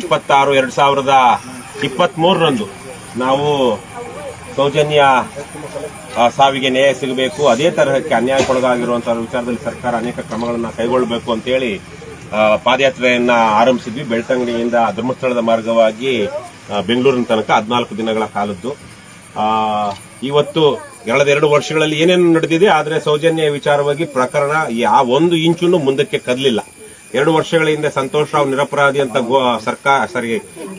ಇಪ್ಪತ್ತಾರು, ಎರಡು ಸಾವಿರದ ಇಪ್ಪತ್ತ್ಮೂರರಂದು ನಾವು ಸೌಜನ್ಯ ಸಾವಿಗೆ ನ್ಯಾಯ ಸಿಗಬೇಕು. ಅದೇ ತರಹಕ್ಕೆ ಅನ್ಯಾಯಕ್ಕೊಳಗಾಗಿರುವಂತಹ ವಿಚಾರದಲ್ಲಿ ಸರ್ಕಾರ ಅನೇಕ ಕ್ರಮಗಳನ್ನು ಕೈಗೊಳ್ಳಬೇಕು ಅಂತೇಳಿ ಪಾದಯಾತ್ರೆಯನ್ನು ಆರಂಭಿಸಿದ್ವಿ. ಬೆಳ್ತಂಗಡಿಯಿಂದ ಧರ್ಮಸ್ಥಳದ ಮಾರ್ಗವಾಗಿ ಬೆಂಗಳೂರಿನ ತನಕ ಹದಿನಾಲ್ಕು ದಿನಗಳ ಕಾಲದ್ದು. ಇವತ್ತು ಕಳೆದೆರಡು ವರ್ಷಗಳಲ್ಲಿ ಏನೇನು ನಡೆದಿದೆ, ಆದರೆ ಸೌಜನ್ಯ ವಿಚಾರವಾಗಿ ಪ್ರಕರಣ ಯಾವ ಒಂದು ಇಂಚುನು ಮುಂದಕ್ಕೆ ಕದಲಿಲ್ಲ. ಎರಡು ವರ್ಷಗಳ ಹಿಂದೆ ಸಂತೋಷ್ ರಾವ್ ನಿರಪರಾಧಿ ಅಂತ ಸರ್ಕಾರ, ಸರಿ,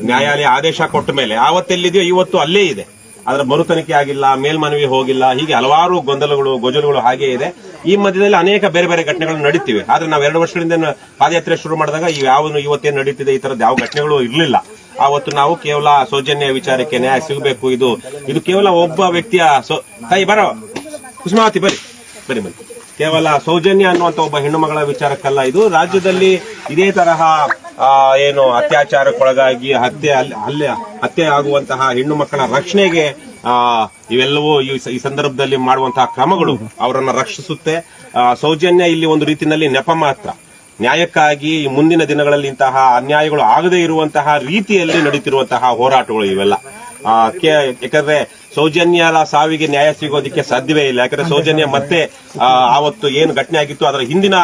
ನ್ಯಾಯಾಲಯ ಆದೇಶ ಕೊಟ್ಟ ಮೇಲೆ ಆವತ್ತೆಲ್ಲಿದೆಯೋ ಇವತ್ತು ಅಲ್ಲೇ ಇದೆ. ಅದರ ಮರುತನಿಕೆ ಆಗಿಲ್ಲ ಮೇಲ್ಮನವಿ ಹೋಗಿಲ್ಲ, ಹೀಗೆ ಹಲವಾರು ಗೊಂದಲಗಳು, ಗೊಜಲುಗಳು ಹಾಗೆ ಇದೆ. ಈ ಮಧ್ಯದಲ್ಲಿ ಅನೇಕ ಬೇರೆ ಬೇರೆ ಘಟನೆಗಳು ನಡೀತಿವೆ. ಆದ್ರೆ ನಾವು ಎರಡು ವರ್ಷಗಳಿಂದ ಪಾದಯಾತ್ರೆ ಶುರು ಮಾಡಿದಾಗ ಯಾವ ಇವತ್ತೇನು ನಡೀತಿದೆ ಈ ತರದ ಯಾವ ಘಟನೆಗಳು ಇರಲಿಲ್ಲ. ಆವತ್ತು ನಾವು ಕೇವಲ ಸೌಜನ್ಯ ವಿಚಾರಕ್ಕೆ ನ್ಯಾಯ ಸಿಗಬೇಕು, ಇದು ಇದು ಕೇವಲ ಒಬ್ಬ ವ್ಯಕ್ತಿಯ ಸೊ ತಾಯಿ, ಬರೋ, ಕುಸುಮಾವತಿ ಬರಿ ಬರಿ ಬನ್ನಿ. ಕೇವಲ ಸೌಜನ್ಯ ಅನ್ನುವಂತ ಒಬ್ಬ ಹೆಣ್ಣು ಮಗಳ ವಿಚಾರಕ್ಕಲ್ಲ ಇದು. ರಾಜ್ಯದಲ್ಲಿ ಇದೇ ತರಹ ಏನು ಅತ್ಯಾಚಾರಕ್ಕೊಳಗಾಗಿ ಹತ್ಯೆ ಅಲ್ಲಿ ಹತ್ಯೆ ಆಗುವಂತಹ ಹೆಣ್ಣು ಮಕ್ಕಳ ರಕ್ಷಣೆಗೆ ಇವೆಲ್ಲವೂ ಈ ಸಂದರ್ಭದಲ್ಲಿ ಮಾಡುವಂತಹ ಕ್ರಮಗಳು ಅವರನ್ನು ರಕ್ಷಿಸುತ್ತೆ. ಸೌಜನ್ಯ ಇಲ್ಲಿ ಒಂದು ರೀತಿಯಲ್ಲಿ ನೆಪ ಮಾತ್ರ. ನ್ಯಾಯಕ್ಕಾಗಿ ಮುಂದಿನ ದಿನಗಳಲ್ಲಿ ಇಂತಹ ಅನ್ಯಾಯಗಳು ಆಗದೇ ಇರುವಂತಹ ರೀತಿಯಲ್ಲಿ ನಡೀತಿರುವಂತಹ ಹೋರಾಟಗಳು ಇವೆಲ್ಲ. ಯಾಕಂದ್ರೆ ಸೌಜನ್ಯರ ಸಾವಿಗೆ ನ್ಯಾಯ ಸಿಗೋದಕ್ಕೆ ಸಾಧ್ಯವೇ ಇಲ್ಲ. ಯಾಕಂದ್ರೆ ಸೌಜನ್ಯ ಮತ್ತೆ ಆವತ್ತು ಏನು ಘಟನೆ ಆಗಿತ್ತು ಅದರ ಹಿಂದಿನ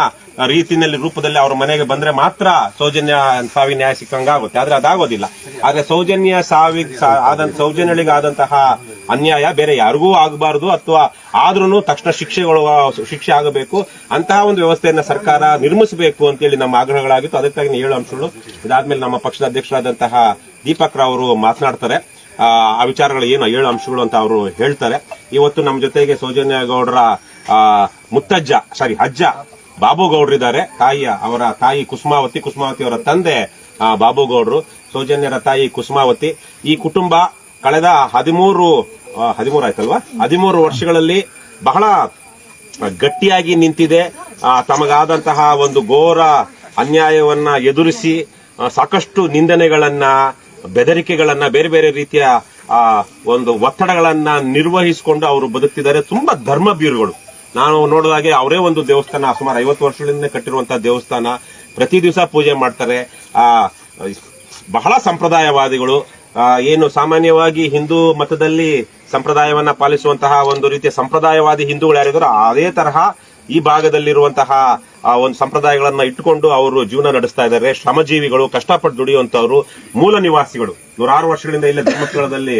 ರೀತಿಯಲ್ಲಿ ರೂಪದಲ್ಲಿ ಅವರ ಮನೆಗೆ ಬಂದ್ರೆ ಮಾತ್ರ ಸೌಜನ್ಯ ಸಾವಿಗೆ ನ್ಯಾಯ ಸಿಕ್ಕಂಗಾಗುತ್ತೆ ಆದ್ರೆ ಅದಾಗೋದಿಲ್ಲ. ಆದ್ರೆ ಸೌಜನ್ಯ ಸಾವಿಗೆ ಆದ ಸೌಜನ್ಯಳಿಗೆ ಆದಂತಹ ಅನ್ಯಾಯ ಬೇರೆ ಯಾರಿಗೂ ಆಗಬಾರದು ಅಥವಾ ಆದ್ರೂ ತಕ್ಷಣ ಶಿಕ್ಷೆಗಳು ಶಿಕ್ಷೆ ಆಗಬೇಕು. ಅಂತಹ ಒಂದು ವ್ಯವಸ್ಥೆಯನ್ನ ಸರ್ಕಾರ ನಿರ್ಮಿಸಬೇಕು ಅಂತೇಳಿ ನಮ್ಮ ಆಗ್ರಹಗಳಾಗಿತ್ತು. ಅದಕ್ಕಾಗಿ ಏಳು ಅಂಶಗಳು. ಇದಾದ್ಮೇಲೆ ನಮ್ಮ ಪಕ್ಷದ ಅಧ್ಯಕ್ಷರಾದಂತಹ ದೀಪಕ್ ರಾವ್ ಅವರು ಮಾತನಾಡ್ತಾರೆ. ಆ, ವಿಚಾರಗಳು ಏನು ಏಳು ಅಂಶಗಳು ಅಂತ ಅವರು ಹೇಳ್ತಾರೆ. ಇವತ್ತು ನಮ್ಮ ಜೊತೆಗೆ ಸೌಜನ್ಯ ಗೌಡರ ಮುತ್ತಜ್ಜ ಸಾರಿ ಅಜ್ಜ ಬಾಬು ಗೌಡ್ರಿದ್ದಾರೆ ತಾಯಿಯ ಅವರ ತಾಯಿ ಕುಸುಮಾವತಿ ಕುಸುಮಾವತಿ ಅವರ ತಂದೆ ಬಾಬು ಗೌಡ್ರು. ಸೌಜನ್ಯರ ತಾಯಿ ಕುಸುಮಾವತಿ. ಈ ಕುಟುಂಬ ಕಳೆದ ಹದಿಮೂರು ಹದಿಮೂರು ಆಯ್ತಲ್ವಾ? ಹದಿಮೂರು ವರ್ಷಗಳಲ್ಲಿ ಬಹಳ ಗಟ್ಟಿಯಾಗಿ ನಿಂತಿದೆ. ತಮಗಾದಂತಹ ಒಂದು ಘೋರ ಅನ್ಯಾಯವನ್ನ ಎದುರಿಸಿ ಸಾಕಷ್ಟು ನಿಂದನೆಗಳನ್ನ ಬೆದರಿಕೆಗಳನ್ನ ಬೇರೆ ಬೇರೆ ರೀತಿಯ ಆ, ಒಂದು ಒತ್ತಡಗಳನ್ನ ನಿರ್ವಹಿಸಿಕೊಂಡು ಅವರು ಬದುಕ್ತಿದ್ದಾರೆ. ತುಂಬಾ ಧರ್ಮ ಬೀರುಗಳು ನಾನು ನೋಡಿದಾಗೆ ಅವರೇ ಒಂದು ದೇವಸ್ಥಾನ ಸುಮಾರು ಐವತ್ತು ವರ್ಷಗಳಿಂದ ಕಟ್ಟಿರುವಂತಹ ದೇವಸ್ಥಾನ. ಪ್ರತಿ ದಿವಸ ಪೂಜೆ ಮಾಡ್ತಾರೆ. ಆ ಬಹಳ ಸಂಪ್ರದಾಯವಾದಿಗಳು. ಏನು ಸಾಮಾನ್ಯವಾಗಿ ಹಿಂದೂ ಮತದಲ್ಲಿ ಸಂಪ್ರದಾಯವನ್ನ ಪಾಲಿಸುವಂತಹ ಒಂದು ರೀತಿಯ ಸಂಪ್ರದಾಯವಾದಿ ಹಿಂದೂಗಳು ಯಾರಿದ್ರು ಅದೇ ತರಹ ಈ ಭಾಗದಲ್ಲಿರುವಂತಹ ಒಂದು ಸಂಪ್ರದಾಯಗಳನ್ನ ಇಟ್ಟುಕೊಂಡು ಅವರು ಜೀವನ ನಡೆಸ್ತಾ ಇದ್ದಾರೆ. ಶ್ರಮಜೀವಿಗಳು ಕಷ್ಟಪಟ್ಟು ದುಡಿಯುವಂತವರು ಮೂಲ ನಿವಾಸಿಗಳು. ನೂರಾರು ವರ್ಷಗಳಿಂದ ಇಲ್ಲೇ ಧರ್ಮಸ್ಥಳದಲ್ಲಿ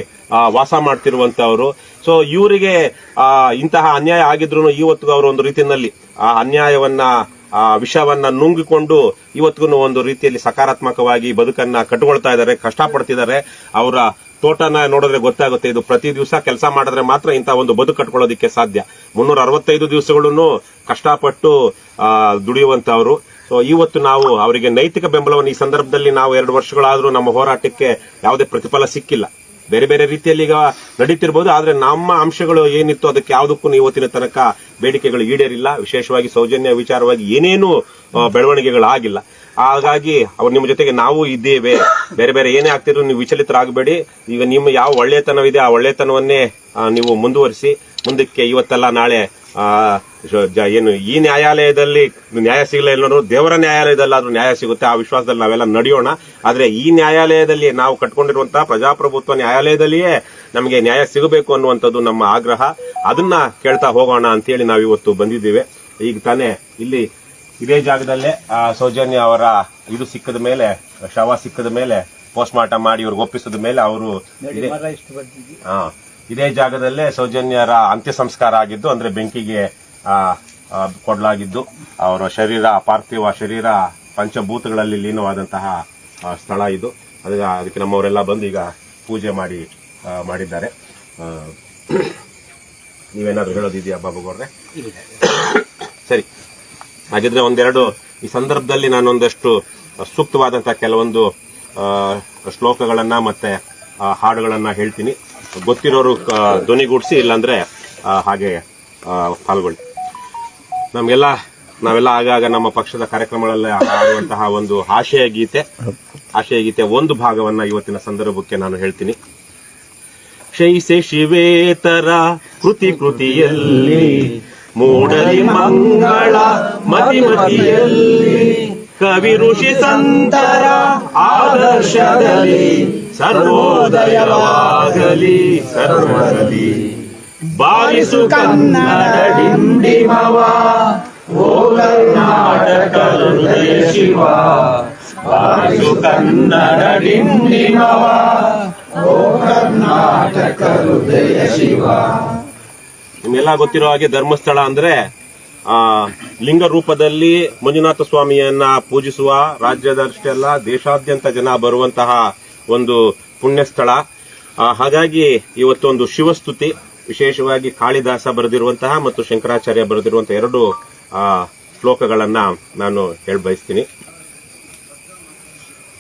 ವಾಸ ಮಾಡ್ತಿರುವಂತವ್ರು ಸೊ ಇವರಿಗೆ ಆ, ಇಂತಹ ಅನ್ಯಾಯ ಆಗಿದ್ರು ಇವತ್ತಿಗೂ ಅವರು ಒಂದು ರೀತಿಯಲ್ಲಿ ಆ ಅನ್ಯಾಯವನ್ನ ಆ ವಿಷವನ್ನ ನುಂಗಿಕೊಂಡು ಇವತ್ತಿಗೂ ಒಂದು ರೀತಿಯಲ್ಲಿ ಸಕಾರಾತ್ಮಕವಾಗಿ ಬದುಕನ್ನ ಕಟ್ಟಿಕೊಳ್ತಾ ಇದ್ದಾರೆ ಕಷ್ಟಪಡ್ತಿದ್ದಾರೆ. ಅವರ ತೋಟನ ನೋಡಿದ್ರೆ ಗೊತ್ತಾಗುತ್ತೆ. ಇದು ಪ್ರತಿ ದಿವಸ ಕೆಲಸ ಮಾಡಿದ್ರೆ ಮಾತ್ರ ಇಂಥ ಒಂದು ಬದುಕು ಕಟ್ಕೊಳ್ಳೋದಕ್ಕೆ ಸಾಧ್ಯ. ಮುನ್ನೂರ ಅರವತ್ತೈದು ದಿವಸಗಳನ್ನು ಕಷ್ಟಪಟ್ಟು ದುಡಿಯುವಂತವರು ಸೊ ಇವತ್ತು ನಾವು ಅವರಿಗೆ ನೈತಿಕ ಬೆಂಬಲವನ್ನು ಈ ಸಂದರ್ಭದಲ್ಲಿ ನಾವು ಎರಡು ವರ್ಷಗಳಾದರೂ ನಮ್ಮ ಹೋರಾಟಕ್ಕೆ ಯಾವುದೇ ಪ್ರತಿಫಲ ಸಿಕ್ಕಿಲ್ಲ. ಬೇರೆ ಬೇರೆ ರೀತಿಯಲ್ಲಿ ಈಗ ನಡೀತಿರ್ಬೋದು, ಆದರೆ ನಮ್ಮ ಅಂಶಗಳು ಏನಿತ್ತು ಅದಕ್ಕೆ ಯಾವುದಕ್ಕೂ ಇವತ್ತಿನ ತನಕ ಬೇಡಿಕೆಗಳು ಈಡೇರಿಲ್ಲ. ವಿಶೇಷವಾಗಿ ಸೌಜನ್ಯ ವಿಚಾರವಾಗಿ ಏನೇನು ಬೆಳವಣಿಗೆಗಳಾಗಿಲ್ಲ. ಹಾಗಾಗಿ ಅವ್ರು ನಿಮ್ಮ ಜೊತೆಗೆ ನಾವು ಇದ್ದೇವೆ. ಬೇರೆ ಬೇರೆ ಏನೇ ಆಗ್ತಿದ್ರು ನೀವು ವಿಚಲಿತರಾಗಬೇಡಿ. ಈಗ ನಿಮ್ಮ ಯಾವ ಒಳ್ಳೆತನವಿದೆ ಆ ಒಳ್ಳೆತನವನ್ನೇ ನೀವು ಮುಂದುವರಿಸಿ. ಮುಂದಕ್ಕೆ ಇವತ್ತೆಲ್ಲ, ನಾಳೆ ಏನು, ಈ ನ್ಯಾಯಾಲಯದಲ್ಲಿ ನ್ಯಾಯ ಸಿಗಲ್ಲ ಎಲ್ಲರೂ ದೇವರ ನ್ಯಾಯಾಲಯದಲ್ಲಾದ್ರೂ ನ್ಯಾಯ ಸಿಗುತ್ತೆ. ಆ ವಿಶ್ವಾಸದಲ್ಲಿ ನಾವೆಲ್ಲ ನಡೆಯೋಣ. ಆದ್ರೆ ಈ ನ್ಯಾಯಾಲಯದಲ್ಲಿ ನಾವು ಕಟ್ಕೊಂಡಿರುವಂತಹ ಪ್ರಜಾಪ್ರಭುತ್ವ ನ್ಯಾಯಾಲಯದಲ್ಲಿಯೇ ನಮಗೆ ನ್ಯಾಯ ಸಿಗಬೇಕು ಅನ್ನುವಂಥದ್ದು ನಮ್ಮ ಆಗ್ರಹ. ಅದನ್ನ ಕೇಳ್ತಾ ಹೋಗೋಣ ಅಂತೇಳಿ ನಾವು ಇವತ್ತು ಬಂದಿದ್ದೇವೆ. ಈಗ ತಾನೇ ಇಲ್ಲಿ ಇದೇ ಜಾಗದಲ್ಲೇ ಸೌಜನ್ಯ ಅವರ ಇದು ಸಿಕ್ಕದ ಮೇಲೆ ಶವ ಸಿಕ್ಕದ ಮೇಲೆ ಪೋಸ್ಟ್ ಮಾರ್ಟಮ್ ಮಾಡಿ ಇವ್ರಿಗೆ ಒಪ್ಪಿಸಿದ ಮೇಲೆ ಅವರು ಹಾ ಇದೇ ಜಾಗದಲ್ಲೇ ಸೌಜನ್ಯರ ಅಂತ್ಯ ಸಂಸ್ಕಾರ ಆಗಿದ್ದು ಅಂದ್ರೆ ಬೆಂಕಿಗೆ ಕೊಡಲಾಗಿದ್ದು ಅವರ ಶರೀರ ಪಾರ್ಥಿವ ಶರೀರ ಪಂಚಭೂತಗಳಲ್ಲಿ ಲೀನವಾದಂತಹ ಸ್ಥಳ ಇದು. ಅದಕ್ಕೆ ಅದಕ್ಕೆ ನಮ್ಮವರೆಲ್ಲ ಬಂದು ಈಗ ಪೂಜೆ ಮಾಡಿ ಮಾಡಿದ್ದಾರೆ. ನೀವೇನಾದ್ರೂ ಹೇಳೋದಿದೆಯಾ ಬಾಬುಗೌಡ್ರೆ? ಸರಿ. ಹಾಗಿದ್ರೆ ಒಂದೆರಡು, ಈ ಸಂದರ್ಭದಲ್ಲಿ ನಾನೊಂದಷ್ಟು ಸೂಕ್ತವಾದಂತಹ ಕೆಲವೊಂದು ಶ್ಲೋಕಗಳನ್ನ ಮತ್ತೆ ಹಾಡುಗಳನ್ನ ಹೇಳ್ತೀನಿ. ಗೊತ್ತಿರೋರು ಧ್ವನಿಗೂಡಿಸಿ ಇಲ್ಲಾಂದ್ರೆ ಹಾಗೆ ಪಾಲ್ಗೊಳ್ಳಿ. ನಮಗೆಲ್ಲ, ನಾವೆಲ್ಲ ಆಗಾಗ ನಮ್ಮ ಪಕ್ಷದ ಕಾರ್ಯಕ್ರಮಗಳಲ್ಲಿ ಹಾಡುವಂತಹ ಒಂದು ಆಶಯ ಗೀತೆ ಆಶಯ ಗೀತೆ ಒಂದು ಭಾಗವನ್ನ ಇವತ್ತಿನ ಸಂದರ್ಭಕ್ಕೆ ನಾನು ಹೇಳ್ತೀನಿ. ಶೈಸೆ ಶಿವೇತರ ಕೃತಿ ಕೃತಿಯಲ್ಲಿ ಮೂಡಲಿ ಮಂಗಳ ಮತಿಮತಿಯಲ್ಲಿ ಕವಿ ಋಷಿ ಸಂತರ ಆದರ್ಶದಲ್ಲಿ ಸರ್ವೋದಯವಾಗಲಿ ಸರ್ವದಲ್ಲಿ ಬಾರಿಸು ಕನ್ನಡ ಡಿಂಡಿಮವ ಓ ಕರ್ನಾಟಕ ಹೃದಯ ಶಿವ. ಬಾರಿಸು ಕನ್ನಡ ಡಿಂಡಿಮವ ನಿಮ್ಮೆಲ್ಲ ಗೊತ್ತಿರೋ ಹಾಗೆ ಧರ್ಮಸ್ಥಳ ಅಂದ್ರೆ, ಆ, ಲಿಂಗ ರೂಪದಲ್ಲಿ ಮಂಜುನಾಥ ಸ್ವಾಮಿಯನ್ನ ಪೂಜಿಸುವ ರಾಜ್ಯದಷ್ಟೇ ಅಲ್ಲ ದೇಶಾದ್ಯಂತ ಜನ ಬರುವಂತಹ ಒಂದು ಪುಣ್ಯ ಸ್ಥಳ ಹಾಗಾಗಿ ಇವತ್ತೊಂದು ಶಿವಸ್ತುತಿ, ವಿಶೇಷವಾಗಿ ಕಾಳಿದಾಸ ಬರೆದಿರುವಂತಹ ಮತ್ತು ಶಂಕರಾಚಾರ್ಯ ಬರೆದಿರುವಂತಹ ಎರಡು ಶ್ಲೋಕಗಳನ್ನ ನಾನು ಹೇಳ್ಬಯಸ್ತೀನಿ.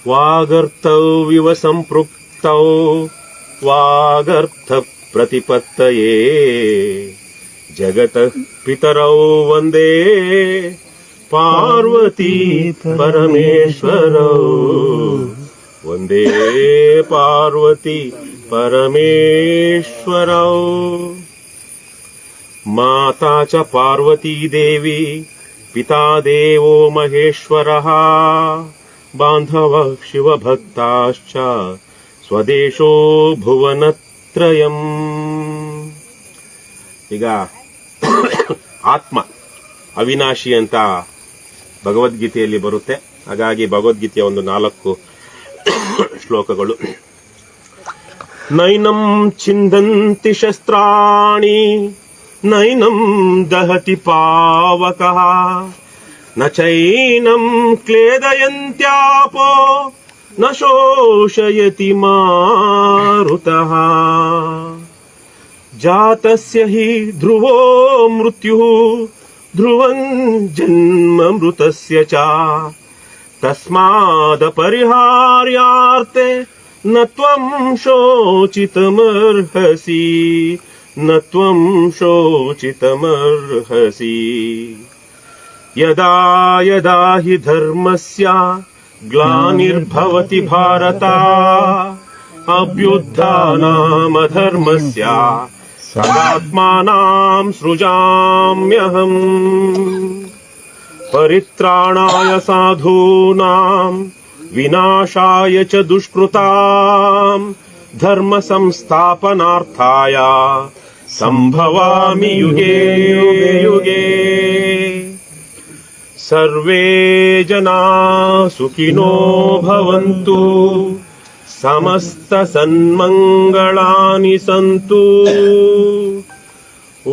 ವಾಗರ್ತವಿವ ಸಂಪೃಕ್ತೌ ವಾಗರ್ಥ प्रतिपत्त जगत पितरौ वंदे पार्वती परमेश्वर। वंदे पार्वती परमेश्वर। माता च पार्वती देवी, पिता देव महेश्वर। बांधव शिवभक्ताश्च, स्वदेशो भुवन ಭುವನತ್ರಯಂ ಈಗ ಆತ್ಮ ಅವಿನಾಶಿ ಅಂತ ಭಗವದ್ಗೀತೆಯಲ್ಲಿ ಬರುತ್ತೆ. ಹಾಗಾಗಿ ಭಗವದ್ಗೀತೆಯ ಒಂದು ನಾಲ್ಕು ಶ್ಲೋಕಗಳು. ನೈನಂ ಚಿಂದಂತಿ ಶಸ್ತ್ರಾಣಿ, ನೈನಂ ದಹತಿ ಪಾವಕಃ, ನ ಚೈನಂ ಕ್ಲೇದಯಂತ್ಯಾಪೋ न शोषयति मारुतः। जातस्य हि ध्रुवो मृत्युः ध्रुवम् जन्म मृतस्य च। तस्मादपरिहार्यार्ते न त्वम् शोचितमर्हसि न त्वम् शोचितमर्हसि। यदा यदा हि धर्मस्य ग्लानिर्भवति भारत। अभ्युत्थानामधर्मस्य सदात्मानां सृजाम्यहम्। परित्राणाय साधूनां, विनाशाय च दुष्कृताम्। धर्म संस्थापनार्थाय सम्भवामि युगे युगे। सर्वे जना सुखिनो भवन्तु। समस्तसन्मङ्गलानि सन्तु। ॐ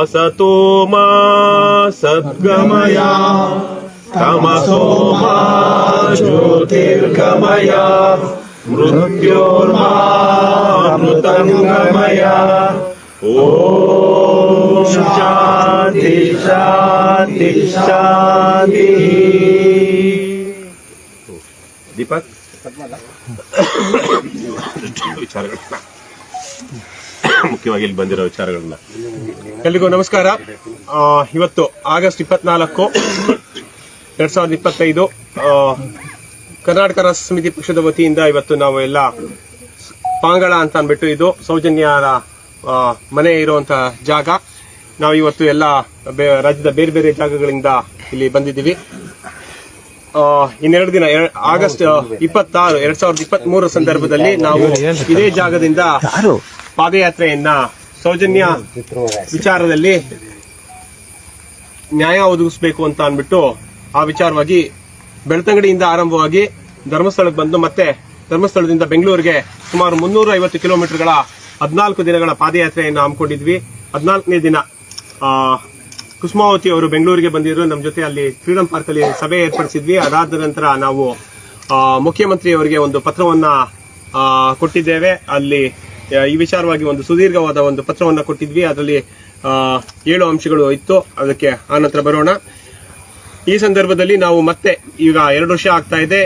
असतो मा सद्गमया। तमसो मा ज्योतिर्गमय। मृत्योर्मा मृतङ्गमय ಓಂ ಶಾಂತಿ ಶಾಂತಿ ಶಾಂತಿ ದೀಪಕ್? ವಿಚಾರಗಳನ್ನ ಮುಖ್ಯವಾಗಿ ಇಲ್ಲಿ ಬಂದಿರೋ ವಿಚಾರಗಳನ್ನ. ಎಲ್ರಿಗೂ ನಮಸ್ಕಾರ. ಇವತ್ತು ಆಗಸ್ಟ್ ಇಪ್ಪತ್ನಾಲ್ಕು, ಎರಡ್ ಸಾವಿರದ ಇಪ್ಪತ್ತೈದು ಕರ್ನಾಟಕ ರಾಷ್ಟ್ರ ಸಮಿತಿ ಪಕ್ಷದ ವತಿಯಿಂದ ಇವತ್ತು ನಾವು ಎಲ್ಲ ಪಾಂಗಳ ಅಂತ ಅಂದ್ಬಿಟ್ಟು ಇದು ಸೌಜನ್ಯ ಮನೆ ಇರುವಂತ ಜಾಗ. ನಾವು ಇವತ್ತು ಎಲ್ಲ ರಾಜ್ಯದ ಬೇರೆ ಬೇರೆ ಜಾಗಗಳಿಂದ ಇಲ್ಲಿ ಬಂದಿದ್ದೀವಿ. ಇನ್ನೆರಡು ದಿನ ಆಗಸ್ಟ್ ಇಪ್ಪತ್ತಾರು, ಎರಡ್ ಸಾವಿರದ ಇಪ್ಪತ್ತ್ ಮೂರ ಸಂದರ್ಭದಲ್ಲಿ ನಾವು ಇದೇ ಜಾಗದಿಂದ ಪಾದಯಾತ್ರೆಯನ್ನ ಸೌಜನ್ಯ ವಿಚಾರದಲ್ಲಿ ನ್ಯಾಯ ಒದಗಿಸಬೇಕು ಅಂತ ಅಂದ್ಬಿಟ್ಟು ಆ ವಿಚಾರವಾಗಿ ಬೆಳ್ತಂಗಡಿಯಿಂದ ಆರಂಭವಾಗಿ ಧರ್ಮಸ್ಥಳಕ್ಕೆ ಬಂದು ಮತ್ತೆ ಧರ್ಮಸ್ಥಳದಿಂದ ಬೆಂಗಳೂರಿಗೆ ಸುಮಾರು ಮುನ್ನೂರ ಐವತ್ತು ಕಿಲೋಮೀಟರ್ಗಳ ಹದಿನಾಲ್ಕು ದಿನಗಳ ಪಾದಯಾತ್ರೆಯನ್ನು ಹಮ್ಮಿಕೊಂಡಿದ್ವಿ. ಹದಿನಾಲ್ಕನೇ ದಿನ ಕುಸುಮಾವತಿ ಅವರು ಬೆಂಗಳೂರಿಗೆ ಬಂದಿದ್ರು. ನಮ್ಮ ಜೊತೆ ಅಲ್ಲಿ ಫ್ರೀಡಂ ಪಾರ್ಕ್ ಅಲ್ಲಿ ಸಭೆ ಏರ್ಪಡಿಸಿದ್ವಿ. ಅದಾದ ನಂತರ ನಾವು ಮುಖ್ಯಮಂತ್ರಿ ಅವರಿಗೆ ಒಂದು ಪತ್ರವನ್ನ ಕೊಟ್ಟಿದ್ದೇವೆ. ಅಲ್ಲಿ ಈ ವಿಚಾರವಾಗಿ ಒಂದು ಸುದೀರ್ಘವಾದ ಒಂದು ಪತ್ರವನ್ನ ಕೊಟ್ಟಿದ್ವಿ. ಅದರಲ್ಲಿ ಏಳು ಅಂಶಗಳು ಇತ್ತು. ಅದಕ್ಕೆ ಆನಂತರ ಬರೋಣ. ಈ ಸಂದರ್ಭದಲ್ಲಿ ನಾವು ಮತ್ತೆ ಈಗ ಎರಡು ವರ್ಷ ಆಗ್ತಾ ಇದೆ.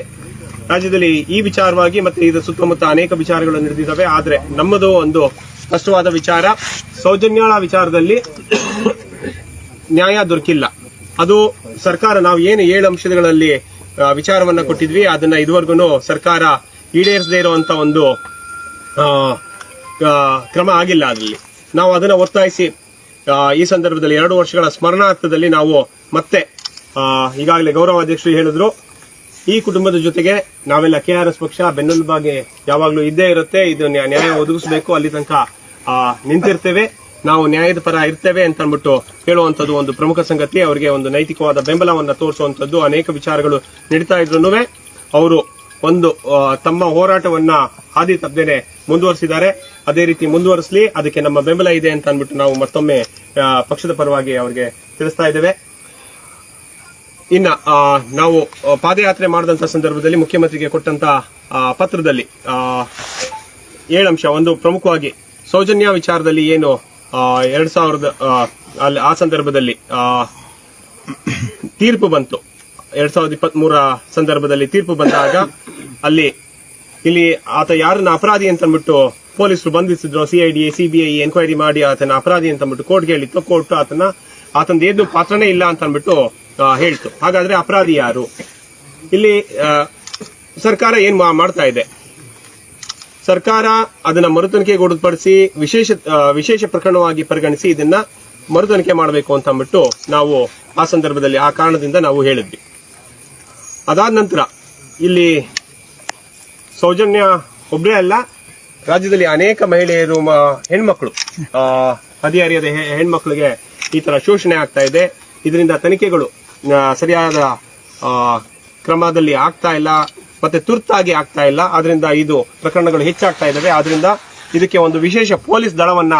ರಾಜ್ಯದಲ್ಲಿ ಈ ವಿಚಾರವಾಗಿ ಮತ್ತೆ ಇದರ ಸುತ್ತಮುತ್ತ ಅನೇಕ ವಿಚಾರಗಳು ನಡೆದಿದ್ದಾವೆ. ಆದ್ರೆ ನಮ್ಮದು ಒಂದು ಸ್ಪಷ್ಟವಾದ ವಿಚಾರ ಸೌಜನ್ಯಾಳ ವಿಚಾರದಲ್ಲಿ ನ್ಯಾಯ ದೊರಕಿಲ್ಲ. ಅದು ಸರ್ಕಾರ, ನಾವು ಏನು ಏಳು ಅಂಶಗಳಲ್ಲಿ ವಿಚಾರವನ್ನ ಕೊಟ್ಟಿದ್ವಿ, ಅದನ್ನ ಇದುವರೆಗೂ ಸರ್ಕಾರ ಈಡೇರಿಸದೇ ಇರುವಂತ ಒಂದು ಕ್ರಮ ಆಗಿಲ್ಲ ಅದರಲ್ಲಿ. ನಾವು ಅದನ್ನ ಒತ್ತಾಯಿಸಿ ಈ ಸಂದರ್ಭದಲ್ಲಿ ಎರಡು ವರ್ಷಗಳ ಸ್ಮರಣಾರ್ಥದಲ್ಲಿ ನಾವು ಮತ್ತೆ ಈಗಾಗಲೇ ಗೌರವ ಅಧ್ಯಕ್ಷರು ಹೇಳಿದ್ರು. ಈ ಕುಟುಂಬದ ಜೊತೆಗೆ ನಾವೆಲ್ಲ ಕೆ ಆರ್ ಎಸ್ ಪಕ್ಷ ಬೆನ್ನೆಲುಬಾಗಿ ಯಾವಾಗಲೂ ಇದ್ದೇ ಇರುತ್ತೆ. ಇದು ನ್ಯಾ- ನ್ಯಾಯ ಒದಗಿಸಬೇಕು. ಅಲ್ಲಿ ತನಕ ನಿಂತಿರ್ತೇವೆ. ನಾವು ನ್ಯಾಯದ ಪರ ಇರ್ತೇವೆ ಅಂತ ಅಂದ್ಬಿಟ್ಟು ಹೇಳುವಂತದ್ದು ಒಂದು ಪ್ರಮುಖ ಸಂಗತಿ. ಅವರಿಗೆ ಒಂದು ನೈತಿಕವಾದ ಬೆಂಬಲವನ್ನ ತೋರಿಸುವಂತದ್ದು ಅನೇಕ ವಿಚಾರಗಳು ನಡೀತಾ ಇದ್ರು ಅವರು ಒಂದು ತಮ್ಮ ಹೋರಾಟವನ್ನ ಹಾದಿ ತಪ್ಪದೇನೆ ಮುಂದುವರಿಸಿದ್ದಾರೆ. ಅದೇ ರೀತಿ ಮುಂದುವರಿಸಲಿ, ಅದಕ್ಕೆ ನಮ್ಮ ಬೆಂಬಲ ಇದೆ ಅಂತ ಅಂದ್ಬಿಟ್ಟು ನಾವು ಮತ್ತೊಮ್ಮೆ ಪಕ್ಷದ ಪರವಾಗಿ ಅವರಿಗೆ ತಿಳಿಸ್ತಾ ಇದ್ದೇವೆ. ಇನ್ನ ನಾವು ಪಾದಯಾತ್ರೆ ಮಾಡಿದಂತ ಸಂದರ್ಭದಲ್ಲಿ ಮುಖ್ಯಮಂತ್ರಿಗೆ ಕೊಟ್ಟಂತ ಪತ್ರದಲ್ಲಿ ಏಳಂಶ ಒಂದು ಪ್ರಮುಖವಾಗಿ ಸೌಜನ್ಯ ವಿಚಾರದಲ್ಲಿ ಏನು ಎರಡ್ ಸಾವಿರದ ಅಲ್ಲಿ, ಆ ಸಂದರ್ಭದಲ್ಲಿ ತೀರ್ಪು ಬಂತು. ಎರಡ್ ಸಾವಿರದ ಇಪ್ಪತ್ತ್ ಮೂರ ಸಂದರ್ಭದಲ್ಲಿ ತೀರ್ಪು ಬಂದಾಗ ಅಲ್ಲಿ, ಇಲ್ಲಿ ಆತ ಯಾರನ್ನ ಅಪರಾಧಿ ಅಂತ ಅಂದ್ಬಿಟ್ಟು ಪೊಲೀಸರು ಬಂಧಿಸಿದ್ರು. ಸಿಐಡಿ ಸಿಬಿಐ ಎನ್ಕ್ವೈರಿ ಮಾಡಿ ಆತನ ಅಪರಾಧಿ ಅಂತ ಅಂದ್ಬಿಟ್ಟು ಕೋರ್ಟ್ಗೆ ಹೇಳಿತ್ತು. ಕೋರ್ಟ್ ಆತನ ಆತನ ಏನು ಪಾತ್ರನೇ ಇಲ್ಲ ಅಂತ ಅಂದ್ಬಿಟ್ಟು ಹೇಳ್ತು. ಹಾಗಾದ್ರೆ ಅಪರಾಧಿ ಯಾರು? ಇಲ್ಲಿ ಸರ್ಕಾರ ಏನ್ ಮಾಡ್ತಾ ಇದೆ? ಸರ್ಕಾರ ಅದನ್ನ ಮರುತನಿಖೆಗೆ ಒಳಪಡಿಸಿ ವಿಶೇಷ ವಿಶೇಷ ಪ್ರಕರಣವಾಗಿ ಪರಿಗಣಿಸಿ ಇದನ್ನ ಮರುತನಿಖೆ ಮಾಡಬೇಕು ಅಂತ ಅಂದ್ಬಿಟ್ಟು ನಾವು ಆ ಸಂದರ್ಭದಲ್ಲಿ, ಆ ಕಾರಣದಿಂದ ನಾವು ಹೇಳಿದ್ವಿ. ಅದಾದ ನಂತರ ಇಲ್ಲಿ ಸೌಜನ್ಯ ಒಬ್ಬರೇ ಅಲ್ಲ, ರಾಜ್ಯದಲ್ಲಿ ಅನೇಕ ಮಹಿಳೆಯರು ಹೆಣ್ಮಕ್ಳು ಹದಿಹರಿಯದ ಹೆಣ್ಮಕ್ಳಿಗೆ ಈ ತರ ಶೋಷಣೆ ಆಗ್ತಾ ಇದೆ. ಇದರಿಂದ ತನಿಖೆಗಳು ಸರಿಯಾದ ಕ್ರಮದಲ್ಲಿ ಆಗ್ತಾ ಇಲ್ಲ, ಮತ್ತೆ ತುರ್ತಾಗಿ ಆಗ್ತಾ ಇಲ್ಲ. ಆದ್ರಿಂದ ಇದು ಪ್ರಕರಣಗಳು ಹೆಚ್ಚಾಗ್ತಾ ಇದ್ದಾವೆ. ಆದ್ರಿಂದ ಇದಕ್ಕೆ ಒಂದು ವಿಶೇಷ ಪೊಲೀಸ್ ದಳವನ್ನ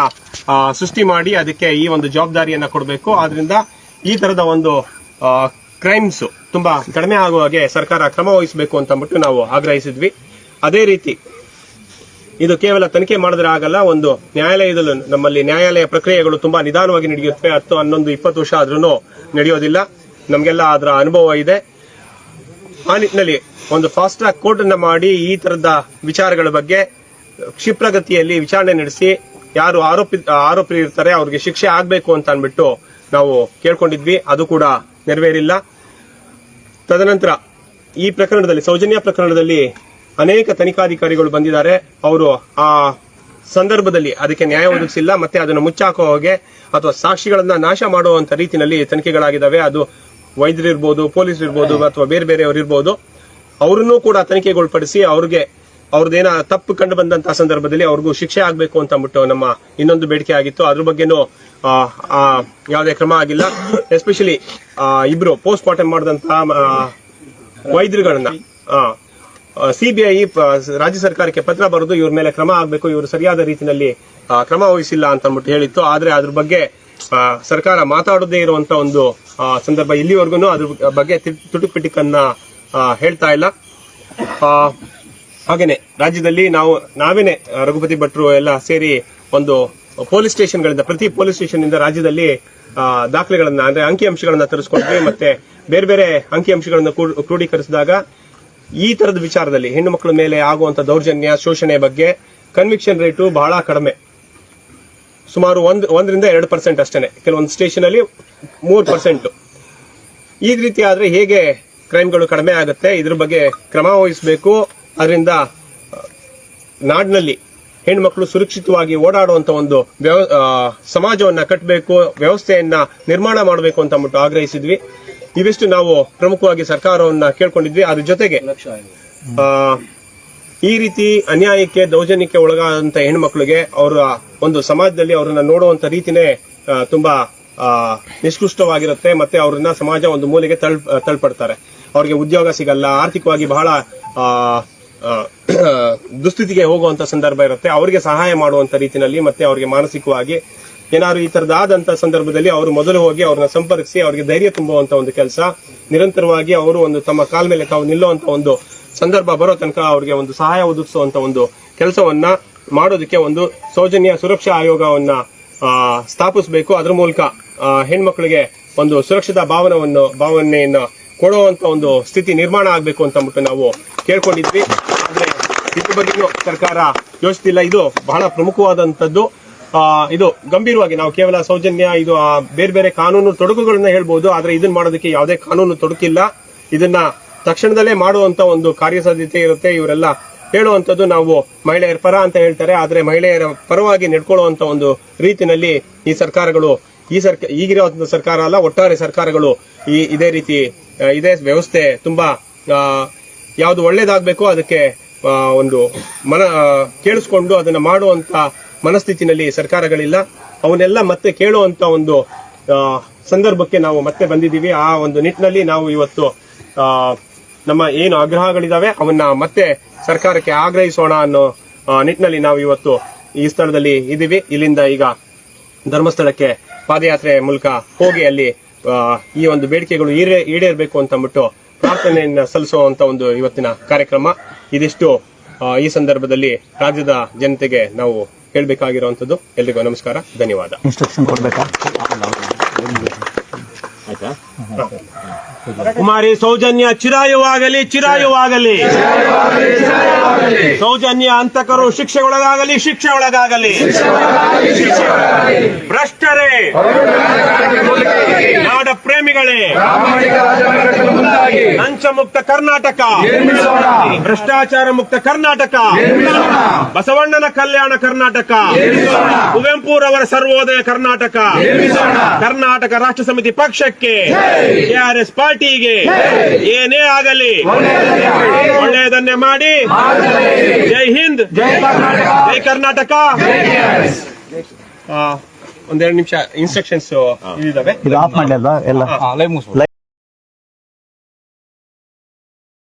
ಸೃಷ್ಟಿ ಮಾಡಿ ಅದಕ್ಕೆ ಈ ಒಂದು ಜವಾಬ್ದಾರಿಯನ್ನ ಕೊಡಬೇಕು. ಆದ್ರಿಂದ ಈ ತರದ ಒಂದು ಕ್ರೈಮ್ಸ್ ತುಂಬಾ ಕಡಿಮೆ ಆಗುವ ಹಾಗೆ ಸರ್ಕಾರ ಕ್ರಮ ವಹಿಸಬೇಕು ಅಂತ ಅಂದ್ಬಿಟ್ಟು ನಾವು ಆಗ್ರಹಿಸಿದ್ವಿ. ಅದೇ ರೀತಿ ಇದು ಕೇವಲ ತನಿಖೆ ಮಾಡಿದ್ರೆ ಆಗಲ್ಲ, ಒಂದು ನ್ಯಾಯಾಲಯದಲ್ಲೂ ನಮ್ಮಲ್ಲಿ ನ್ಯಾಯಾಲಯ ಪ್ರಕ್ರಿಯೆಗಳು ತುಂಬಾ ನಿಧಾನವಾಗಿ ನಡೆಯುತ್ತವೆ. ಹತ್ತು, ಹನ್ನೊಂದು, ಇಪ್ಪತ್ತು ವರ್ಷ ಆದ್ರೂ ನಡೆಯೋದಿಲ್ಲ. ನಮಗೆಲ್ಲ ಅದರ ಅನುಭವ ಇದೆ. ಆ ನಿಟ್ಟಿನಲ್ಲಿ ಒಂದು ಫಾಸ್ಟ್ ಟ್ರ್ಯಾಕ್ ಕೋರ್ಟ್ ಅನ್ನ ಮಾಡಿ ಈ ತರದ ವಿಚಾರಗಳ ಬಗ್ಗೆ ಕ್ಷಿಪ್ರಗತಿಯಲ್ಲಿ ವಿಚಾರಣೆ ನಡೆಸಿ ಯಾರು ಆರೋಪಿ ಆರೋಪಿ ಇರ್ತಾರೆ ಅವ್ರಿಗೆ ಶಿಕ್ಷೆ ಆಗಬೇಕು ಅಂತ ಅಂದ್ಬಿಟ್ಟು ನಾವು ಕೇಳ್ಕೊಂಡಿದ್ವಿ. ಅದು ಕೂಡ ನೆರವೇರಿಲ್ಲ. ತದನಂತರ ಈ ಪ್ರಕರಣದಲ್ಲಿ, ಸೌಜನ್ಯ ಪ್ರಕರಣದಲ್ಲಿ ಅನೇಕ ತನಿಖಾಧಿಕಾರಿಗಳು ಬಂದಿದ್ದಾರೆ. ಅವರು ಆ ಸಂದರ್ಭದಲ್ಲಿ ಅದಕ್ಕೆ ನ್ಯಾಯ ಒದಗಿಸಿಲ್ಲ, ಮತ್ತೆ ಅದನ್ನು ಮುಚ್ಚಾಕೋ ಹಾಗೆ ಅಥವಾ ಸಾಕ್ಷಿಗಳನ್ನ ನಾಶ ಮಾಡುವಂತ ರೀತಿಯಲ್ಲಿ ತನಿಖೆಗಳಾಗಿದ್ದಾವೆ. ಅದು ವೈದ್ಯರಿರ್ಬೋದು ಪೊಲೀಸ್ ಇರ್ಬೋದು ಅಥವಾ ಬೇರೆ ಬೇರೆಯವರು ಇರ್ಬೋದು ಅವರನ್ನೂ ಕೂಡ ತನಿಖೆಗೊಳಪಡಿಸಿ ಅವ್ರಿಗೆ ಅವ್ರದ್ದೇನ ತಪ್ಪು ಕಂಡು ಬಂದಂತಹ ಸಂದರ್ಭದಲ್ಲಿ ಅವ್ರಿಗೂ ಶಿಕ್ಷೆ ಆಗಬೇಕು ಅಂತ ಅಂದ್ಬಿಟ್ಟು ನಮ್ಮ ಇನ್ನೊಂದು ಬೇಡಿಕೆ ಆಗಿತ್ತು. ಅದ್ರ ಬಗ್ಗೆನೂ ಯಾವುದೇ ಕ್ರಮ ಆಗಿಲ್ಲ. ಎಸ್ಪೆಷಲಿ ಇಬ್ರು ಪೋಸ್ಟ್ ಮಾರ್ಟಮ್ ಮಾಡಿದಂತಹ ವೈದ್ಯರುಗಳನ್ನ ಸಿಬಿಐ ರಾಜ್ಯ ಸರ್ಕಾರಕ್ಕೆ ಪತ್ರ ಬರೆದು ಇವ್ರ ಮೇಲೆ ಕ್ರಮ ಆಗಬೇಕು ಇವರು ಸರಿಯಾದ ರೀತಿಯಲ್ಲಿ ಕ್ರಮ ವಹಿಸಿಲ್ಲ ಅಂತ ಅಂದ್ಬಿಟ್ಟು ಹೇಳಿತ್ತು. ಆದ್ರೆ ಅದ್ರ ಬಗ್ಗೆ ಸರ್ಕಾರ ಮಾತಾಡದೇ ಇರುವಂತ ಒಂದು ಸಂದರ್ಭ ಇಲ್ಲಿವರೆಗೂ ಅದ್ರ ಬಗ್ಗೆ ತುಟು ಪಿಟಿಕನ್ನ ಹೇಳ್ತಾ ಇಲ್ಲ. ಹಾಗೇನೆ, ರಾಜ್ಯದಲ್ಲಿ ನಾವು, ನಾವೇನೆ ರಘುಪತಿ ಭಟ್ರು ಎಲ್ಲ ಸೇರಿ ಒಂದು ಪೊಲೀಸ್ ಸ್ಟೇಷನ್ಗಳಿಂದ, ಪ್ರತಿ ಪೊಲೀಸ್ ಸ್ಟೇಷನ್ ಇಂದ ರಾಜ್ಯದಲ್ಲಿ ದಾಖಲೆಗಳನ್ನ, ಅಂದ್ರೆ ಅಂಕಿಅಂಶಗಳನ್ನ ತರಿಸ್ಕೊಂಡ್ವಿ, ಮತ್ತೆ ಬೇರೆ ಬೇರೆ ಅಂಕಿಅಂಶಗಳನ್ನ ಕ್ರೂ- ಕ್ರೋಢೀಕರಿಸಿದಾಗ ಈ ತರದ ವಿಚಾರದಲ್ಲಿ ಹೆಣ್ಣು ಮಕ್ಕಳ ಮೇಲೆ ಆಗುವಂತ ದೌರ್ಜನ್ಯ, ಶೋಷಣೆ ಬಗ್ಗೆ ಕನ್ವಿಕ್ಷನ್ ರೇಟು ಬಹಳ ಕಡಿಮೆ. ಸುಮಾರು ಒಂದು, ಒಂದರಿಂದ ಎರಡು ಪರ್ಸೆಂಟ್ ಅಷ್ಟೇ ಕೆಲವೊಂದು ಸ್ಟೇಷನ್ ಅಲ್ಲಿ ಮೂರು ಪರ್ಸೆಂಟು ಈ ರೀತಿ ಆದರೆ ಹೇಗೆ ಕ್ರೈಮ್ಗಳು ಕಡಿಮೆ ಆಗುತ್ತೆ, ಇದ್ರ ಬಗ್ಗೆ ಕ್ರಮ ವಹಿಸಬೇಕು. ಅದರಿಂದ ನಾಡಿನಲ್ಲಿ ಹೆಣ್ಮಕ್ಳು ಸುರಕ್ಷಿತವಾಗಿ ಓಡಾಡುವಂತ ಒಂದು ವ್ಯವ- ಸಮಾಜವನ್ನು ಕಟ್ಟಬೇಕು ವ್ಯವಸ್ಥೆಯನ್ನ ನಿರ್ಮಾಣ ಮಾಡಬೇಕು ಅಂತ ಅಂದ್ಬಿಟ್ಟು ಆಗ್ರಹಿಸಿದ್ವಿ. ಇವಿಷ್ಟು ನಾವು ಪ್ರಮುಖವಾಗಿ ಸರ್ಕಾರವನ್ನ ಕೇಳ್ಕೊಂಡಿದ್ವಿ. ಅದ್ರ ಜೊತೆಗೆ ಈ ರೀತಿ ಅನ್ಯಾಯಕ್ಕೆ, ದೌರ್ಜನ್ಯಕ್ಕೆ ಒಳಗಾದಂತ ಹೆಣ್ಮಕ್ಳಿಗೆ ಅವರ ಒಂದು ಸಮಾಜದಲ್ಲಿ ಅವರನ್ನ ನೋಡುವಂತ ರೀತಿನೇ ತುಂಬಾ ನಿಷ್ಕೃಷ್ಟವಾಗಿರುತ್ತೆ ಮತ್ತೆ ಅವ್ರನ್ನ ಸಮಾಜ ಒಂದು ಮೂಲೆಗೆ ತಳ್ ತಳ್ಪಡ್ತಾರೆ. ಅವ್ರಿಗೆ ಉದ್ಯೋಗ ಸಿಗಲ್ಲ, ಆರ್ಥಿಕವಾಗಿ ಬಹಳ ದುಸ್ಥಿತಿಗೆ ಹೋಗುವಂತ ಸಂದರ್ಭ ಇರುತ್ತೆ. ಅವರಿಗೆ ಸಹಾಯ ಮಾಡುವಂತ ರೀತಿನಲ್ಲಿ ಮತ್ತೆ ಅವರಿಗೆ ಮಾನಸಿಕವಾಗಿ ಏನಾದ್ರು ಈ ತರದಾದಂತ ಸಂದರ್ಭದಲ್ಲಿ ಅವರು ಮೊದಲು ಹೋಗಿ ಅವ್ರನ್ನ ಸಂಪರ್ಕಿಸಿ, ಅವರಿಗೆ ಧೈರ್ಯ ತುಂಬುವಂತ ಒಂದು ಕೆಲಸ. ನಿರಂತರವಾಗಿ ಅವರು ಒಂದು ತಮ್ಮ ಕಾಲ ಮೇಲೆ ತಾವು ನಿಲ್ಲುವಂತ ಒಂದು ಸಂದರ್ಭ ಬರೋ ತನಕ ಅವರಿಗೆ ಒಂದು ಸಹಾಯ ಒದಗಿಸುವಂತ ಒಂದು ಕೆಲಸವನ್ನ ಮಾಡೋದಕ್ಕೆ ಒಂದು ಸೌಜನ್ಯ ಸುರಕ್ಷಾ ಆಯೋಗವನ್ನ ಸ್ಥಾಪಿಸಬೇಕು. ಅದ್ರ ಮೂಲಕ ಹೆಣ್ಮಕ್ಳಿಗೆ ಒಂದು ಸುರಕ್ಷಿತ ಭಾವನವನ್ನು, ಭಾವನೆಯನ್ನು ಕೊಡುವಂತ ಒಂದು ಸ್ಥಿತಿ ನಿರ್ಮಾಣ ಆಗಬೇಕು ಅಂತ ಅಂದ್ಬಿಟ್ಟು ನಾವು ಕೇಳ್ಕೊಂಡಿದ್ವಿ. ಆದ್ರೆ ಇದ್ರ ಬಗ್ಗೆನೂ ಸರ್ಕಾರ ಯೋಚಿಸ್ತಿಲ್ಲ. ಇದು ಬಹಳ ಪ್ರಮುಖವಾದಂತದ್ದು ಇದು ಗಂಭೀರವಾಗಿ ನಾವು ಕೇವಲ ಸೌಜನ್ಯ, ಇದು ಬೇರೆ ಬೇರೆ ಕಾನೂನು ತೊಡಕುಗಳನ್ನ ಹೇಳ್ಬೋದು. ಆದ್ರೆ ಇದನ್ನ ಮಾಡೋದಕ್ಕೆ ಯಾವುದೇ ಕಾನೂನು ತೊಡಕಿಲ್ಲ. ಇದನ್ನ ತಕ್ಷಣದಲ್ಲೇ ಮಾಡುವಂತ ಒಂದು ಕಾರ್ಯಸಾಧ್ಯತೆ ಇರುತ್ತೆ. ಇವರೆಲ್ಲ ಹೇಳುವಂಥದ್ದು ನಾವು ಮಹಿಳೆಯರ ಪರ ಅಂತ ಹೇಳ್ತಾರೆ. ಆದರೆ ಮಹಿಳೆಯರ ಪರವಾಗಿ ನಡ್ಕೊಳ್ಳುವಂತ ಒಂದು ರೀತಿನಲ್ಲಿ ಈ ಸರ್ಕಾರಗಳು, ಈ ಸರ್ಕ, ಈಗಿರುವಂತ ಸರ್ಕಾರ ಅಲ್ಲ, ಒಟ್ಟಾರೆ ಸರ್ಕಾರಗಳು ಈ ಇದೇ ರೀತಿ ಇದೇ ವ್ಯವಸ್ಥೆ ತುಂಬಾ ಯಾವುದು ಒಳ್ಳೇದಾಗಬೇಕು ಅದಕ್ಕೆ ಒಂದು ಮನ ಕೇಳಿಸ್ಕೊಂಡು ಅದನ್ನ ಮಾಡುವಂತ ಮನಸ್ಥಿತಿನಲ್ಲಿ ಸರ್ಕಾರಗಳಿಲ್ಲ. ಅವನ್ನೆಲ್ಲ ಮತ್ತೆ ಕೇಳುವಂತ ಒಂದು ಸಂದರ್ಭಕ್ಕೆ ನಾವು ಮತ್ತೆ ಬಂದಿದ್ದೀವಿ. ಆ ಒಂದು ನಿಟ್ಟಿನಲ್ಲಿ ನಾವು ಇವತ್ತು ನಮ್ಮ ಏನು ಆಗ್ರಹಗಳಿದಾವೆ, ಅವನ್ನ ಮತ್ತೆ ಸರ್ಕಾರಕ್ಕೆ ಆಗ್ರಹಿಸೋಣ ಅನ್ನೋ ನಿಟ್ಟಿನಲ್ಲಿ ನಾವು ಇವತ್ತು ಈ ಸ್ಥಳದಲ್ಲಿ ಇದ್ದೀವಿ. ಇಲ್ಲಿಂದ ಈಗ ಧರ್ಮಸ್ಥಳಕ್ಕೆ ಪಾದಯಾತ್ರೆ ಮೂಲಕ ಹೋಗಿ ಅಲ್ಲಿ ಈ ಒಂದು ಬೇಡಿಕೆಗಳು ಈಡೇರಬೇಕು ಅಂತ ಅಂದ್ಬಿಟ್ಟು ಪ್ರಾರ್ಥನೆಯನ್ನ ಸಲ್ಲಿಸುವಂತ ಒಂದು ಇವತ್ತಿನ ಕಾರ್ಯಕ್ರಮ. ಇದಿಷ್ಟು ಈ ಸಂದರ್ಭದಲ್ಲಿ ರಾಜ್ಯದ ಜನತೆಗೆ ನಾವು ಹೇಳ್ಬೇಕಾಗಿರುವಂತದ್ದು. ಎಲ್ರಿಗೂ ನಮಸ್ಕಾರ, ಧನ್ಯವಾದ. ಇನ್ಸ್ಟ್ರಕ್ಷನ್ ಕೊಡ್ಬೇಕಾ? ಕುಮಾರಿ, ಸೌಜನ್ಯ ಚಿರಾಯುವಾಗಲಿ ಚಿರಾಯುವಾಗಲಿ. ಸೌಜನ್ಯ ಅಂತಕರು ಶಿಕ್ಷೆಗೊಳಗಾಗಲಿ ಶಿಕ್ಷೆ ಒಳಗಾಗಲಿ ಭ್ರಷ್ಟರೇ. ನಾಡ ಪ್ರೇಮಿಗಳೇ. ಲಂಚ ಮುಕ್ತ ಕರ್ನಾಟಕ. ಭ್ರಷ್ಟಾಚಾರ ಮುಕ್ತ ಕರ್ನಾಟಕ. ಬಸವಣ್ಣನ ಕಲ್ಯಾಣ ಕರ್ನಾಟಕ. ಕುವೆಂಪುರವರ ಸರ್ವೋದಯ ಕರ್ನಾಟಕ. ಕರ್ನಾಟಕ ರಾಷ್ಟ್ರ ಸಮಿತಿ ಪಕ್ಷಕ್ಕೆ. ಕೆಆರ್ಎಸ್ ಪಾರ್ಟಿಗೆ ಏನೇ ಆಗಲಿ. ಒಳ್ಳೆಯದನ್ನೇ ಮಾಡಿ. ಜೈ ಹಿಂದ್. ಜೈ ಕರ್ನಾಟಕ. ಆ, ಒಂದೆರಡು ನಿಮಿಷ ಇನ್ಸ್ಟ್ರಕ್ಷನ್ಸ್ ಇದಾವೆ. ಆಫ್